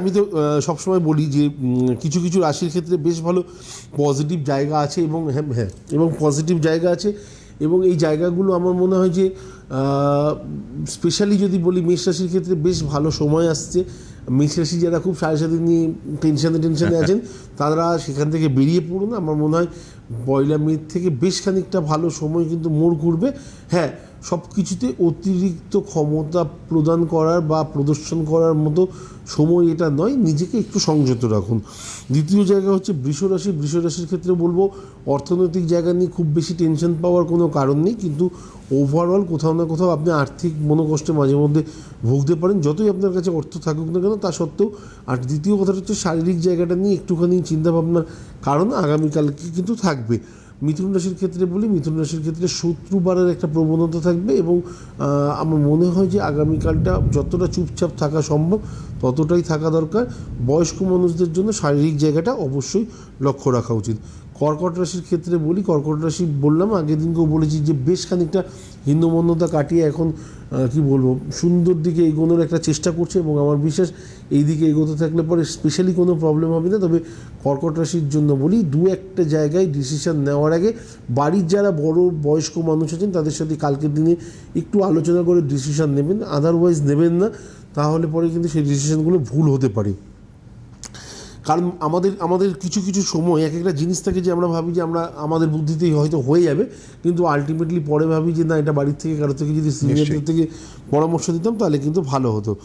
আমি তো সবসময় বলি যে কিছু কিছু রাশির ক্ষেত্রে বেশ ভালো পজিটিভ জায়গা আছে এবং হ্যাঁ হ্যাঁ এবং পজিটিভ জায়গা আছে এবং এই জায়গাগুলো আমার মনে হয় যে স্পেশালি যদি বলি মেষ রাশির ক্ষেত্রে বেশ ভালো সময় আসছে। মেষ রাশি যারা খুব সাড়ে সাথে নিয়ে টেনশনে টেনশনে আছেন তারা সেখান থেকে বেরিয়ে পড়ুন। আমার মনে হয় পয়লা মে থেকে বেশ খানিকটা ভালো সময় কিন্তু মোড় ঘুরবে। হ্যাঁ সব কিছুতে অতিরিক্ত ক্ষমতা প্রদান করার বা প্রদর্শন করার মতো সময় এটা নয়, নিজেকে একটু সংযত রাখুন। দ্বিতীয় জায়গা হচ্ছে বৃষরাশি বৃষরাশির ক্ষেত্রে বলব, অর্থনৈতিক জায়গা নিয়ে খুব বেশি টেনশন পাওয়ার কোনো কারণ নেই, কিন্তু ওভারঅল কোথাও না কোথাও আপনি আর্থিক মনোকষ্টে মাঝে মধ্যে ভুগতে পারেন। যতই আপনার কাছে অর্থ থাকুক না কেন, তা সত্ত্বেও। আর দ্বিতীয় কথাটা হচ্ছে শারীরিক জায়গাটা নিয়ে একটুখানি চিন্তাভাবনার কারণ আগামীকালকে কিন্তু থাকবে। মিথুন রাশির ক্ষেত্রে বলি, মিথুন রাশির ক্ষেত্রে শত্রু বাড়ার একটা প্রবণতা থাকবে এবং আমার মনে হয় যে আগামীকালটা যতটা চুপচাপ থাকা সম্ভব ততটাই থাকা দরকার। বয়স্ক মানুষদের জন্য শারীরিক জায়গাটা অবশ্যই লক্ষ্য রাখা উচিত। কর্কট রাশির ক্ষেত্রে বলি, কর্কট রাশি বললাম, আগের দিনকেও বলেছি যে বেশ খানিকটা হিন্দুমন্যতা কাটিয়ে এখন কি বলব, সুন্দর দিকে এগোনোর একটা চেষ্টা করছে এবং আমার বিশ্বাস এই দিকে এগোতে থাকলে পরে স্পেশালি কোনো প্রবলেম হবে না। তবে কর্কট রাশির জন্য বলি, দু একটা জায়গায় ডিসিশন নেওয়ার আগে বাড়ির যারা বড় বয়স্ক মানুষ আছেন, তাদের সাথে কালকের দিনে একটু আলোচনা করে ডিসিশন নেবেন আদারওয়াইজ নেবেন না, তাহলে পরে কিন্তু সেই ডিসিশনগুলো ভুল হতে পারে। কারণ আমাদের আমাদের কিছু কিছু সময় এক একটা জিনিস থাকে যে আমরা ভাবি যে আমরা আমাদের বুদ্ধিতেই হয়তো হয়ে যাবে কিন্তু আলটিমেটলি পরে ভাবি যে না এটা বাড়ির থেকে কারও থেকে যদি সিনিয়রদের থেকে পরামর্শ দিতাম তাহলে কিন্তু ভালো হতো।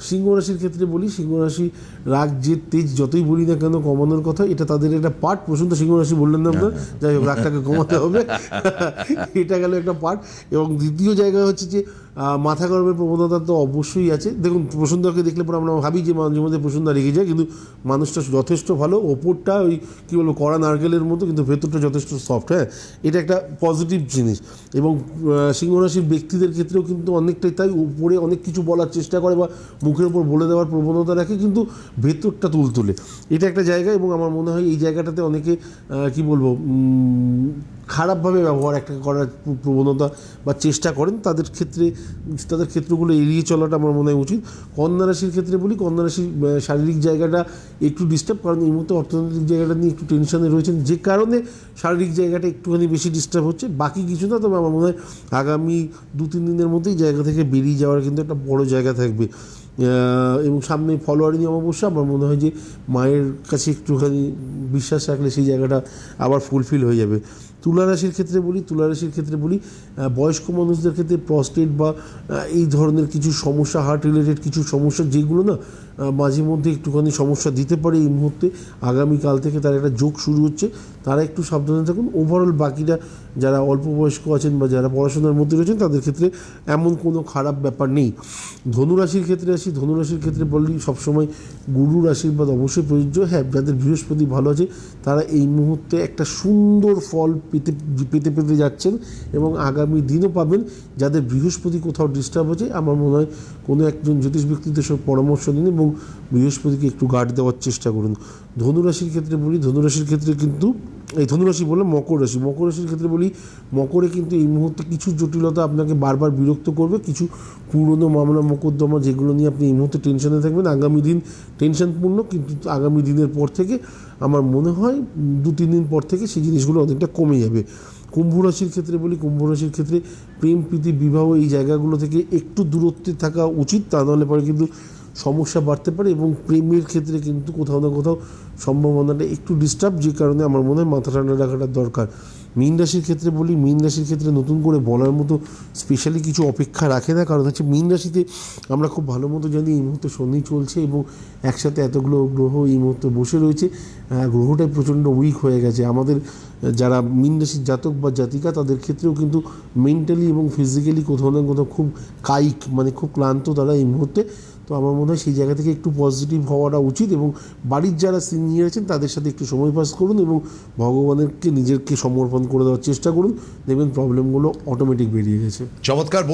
সিংহ রাশির ক্ষেত্রে বলি সিংহ রাশি রাগ যে তেজ যতই বলি না কেন কমানোর কথা এটা তাদের একটা পার্ট প্রশান্ত সিংহ রাশি বললেন না আপনার যাই হোক রাগটাকে কমাতে হবে। এটা গেল একটা পার্ট এবং দ্বিতীয় জায়গা হচ্ছে যে মাথা গরমের প্রবণতা তো অবশ্যই আছে। দেখুন প্রসুন্দরকে দেখলে পরে আমরা ভাবি যে মাঝে মধ্যে প্রসুন্দর রেগে যায়, কিন্তু মানুষটা যথেষ্ট ভালো। ওপরটা ওই, কী বলব, কড়া নারকেলের মতো, কিন্তু ভেতরটা যথেষ্ট সফট হ্যাঁ? এটা একটা পজিটিভ জিনিস। এবং সিংহরাশির ব্যক্তিদের ক্ষেত্রেও কিন্তু অনেকটাই তাই। উপরে অনেক কিছু বলার চেষ্টা করে বা মুখের উপর বলে দেওয়ার প্রবণতা রাখে, কিন্তু ভেতরটা তুলতুলে এটা একটা জায়গা এবং আমার মনে হয় এই জায়গাটাতে অনেকে কি বলব খারাপভাবে ব্যবহার একটা করার প্রবণতা বা চেষ্টা করেন, তাদের ক্ষেত্রে, তাদের ক্ষেত্রগুলো এড়িয়ে চলাটা আমার মনে হয় উচিত। কন্যা রাশির ক্ষেত্রে বলি, কন্যা রাশির শারীরিক জায়গাটা একটু ডিস্টার্ব কারণ এই মুহূর্তে অর্থনৈতিক জায়গাটা নিয়ে একটু টেনশনে রয়েছেন। যে কারণে শারীরিক জায়গাটা একটুখানি বেশি ডিস্টার্ব হচ্ছে। বাকি কিছু না, তবে আমার মনে হয় আগামী দু, তিন দিনের মধ্যেই জায়গা থেকে বেরিয়ে যাওয়ার কিন্তু একটা বড় জায়গা থাকবে। এবং সামনে ফলোয়ারিং অমাবস্যা আমার মনে হয় যে মায়ের কাছে একটুখানি বিশ্বাস রাখলে সেই জায়গাটা আবার ফুলফিল হয়ে যাবে। তুলা রাশির ক্ষেত্রে বলি তুলারাশির ক্ষেত্রে বলি বয়স্ক মানুষদের ক্ষেত্রে প্রস্টেট বা এই ধরনের কিছু সমস্যা হার্ট রিলেটেড কিছু সমস্যা যেগুলো না মাঝে মধ্যে একটুখানি সমস্যা দিতে পারে এই মুহূর্তে। আগামীকাল থেকে তার একটা যোগ শুরু হচ্ছে। তারা একটু সাবধানে থাকুন। ওভারঅল বাকিরা যারা অল্প বয়স্ক আছেন বা যারা পড়াশোনার মধ্যে রয়েছেন, তাদের ক্ষেত্রে এমন কোনো খারাপ ব্যাপার নেই। ধনুরাশির ক্ষেত্রে আসি, ধনুরাশির ক্ষেত্রে বললি সবসময় গুরুর আশীর্বাদ অবশ্যই প্রযোজ্য। হ্যাঁ যাদের বৃহস্পতি ভালো আছে, তারা এই মুহূর্তে একটা সুন্দর ফল পেতে পেতে পেতে যাচ্ছেন এবং আগামী দিনও পাবেন। যাদের বৃহস্পতি কোথাও ডিস্টার্ব হচ্ছে, আমার মনে হয় কোনো একজন জ্যোতিষ ব্যক্তিদের সঙ্গে পরামর্শ নিন এবং বৃহস্পতিকে একটু গার্ড দেওয়ার চেষ্টা করুন। ধনুরাশির ক্ষেত্রে বলি, ধনুরাশির ক্ষেত্রে কিন্তু, এই ধনুরাশি বললাম মকর রাশি। মকর রাশির ক্ষেত্রে বলি, মকরে কিন্তু এই মুহূর্তে কিছু জটিলতা আপনাকে বারবার বিরক্ত করবে। কিছু পুরনো মামলা, মোকদ্দমা যেগুলো নিয়ে আপনি এই মুহূর্তে টেনশনে থাকবেন। আগামী দিন টেনশনপূর্ণ কিন্তু আগামী দিনের পর থেকে আমার মনে হয় দু, তিন দিন পর থেকে সেই জিনিসগুলো অনেকটা কমে যাবে। কুম্ভ রাশির ক্ষেত্রে বলি, কুম্ভ রাশির ক্ষেত্রে প্রেম, প্রীতি, বিবাহ এই জায়গাগুলো থেকে একটু দূরত্বে থাকা উচিত। তা নাহলে পরে কিন্তু সমস্যা বাড়তে পারে এবং প্রেমের ক্ষেত্রে কিন্তু কোথাও না কোথাও সম্ভাবনাটা একটু ডিস্টার্ব যে কারণে আমার মনে হয় মাথা ঠান্ডা রাখাটা দরকার। মীন রাশির ক্ষেত্রে বলি, মীন রাশির ক্ষেত্রে নতুন করে বলার মতো স্পেশালি কিছু অপেক্ষা রাখে না, কারণ হচ্ছে মীন রাশিতে আমরা খুব ভালো মতো জানি এই মুহূর্তে শনি চলছে এবং একসাথে এতগুলো গ্রহ এই মুহূর্তে বসে রয়েছে। গ্রহটাই প্রচণ্ড উইক হয়ে গেছে। আমাদের যারা মীন রাশির জাতক বা জাতিকা, তাদের ক্ষেত্রেও কিন্তু মেন্টালি এবং ফিজিক্যালি কোথাও না কোথাও খুব কায়িক মানে খুব ক্লান্ত তারা এই মুহূর্তে। তো আমার মনে হয় সেই জায়গা থেকে একটু পজিটিভ হওয়াটা উচিত এবং বাড়ির যারা সিনিয়র আছেন, তাদের সাথে একটু সময় পাস করুন এবং ভগবানেরকে নিজেকে সমর্পণ করে দেওয়ার চেষ্টা করুন। দেখবেন প্রবলেমগুলো অটোমেটিক বেরিয়ে গেছে। চমৎকার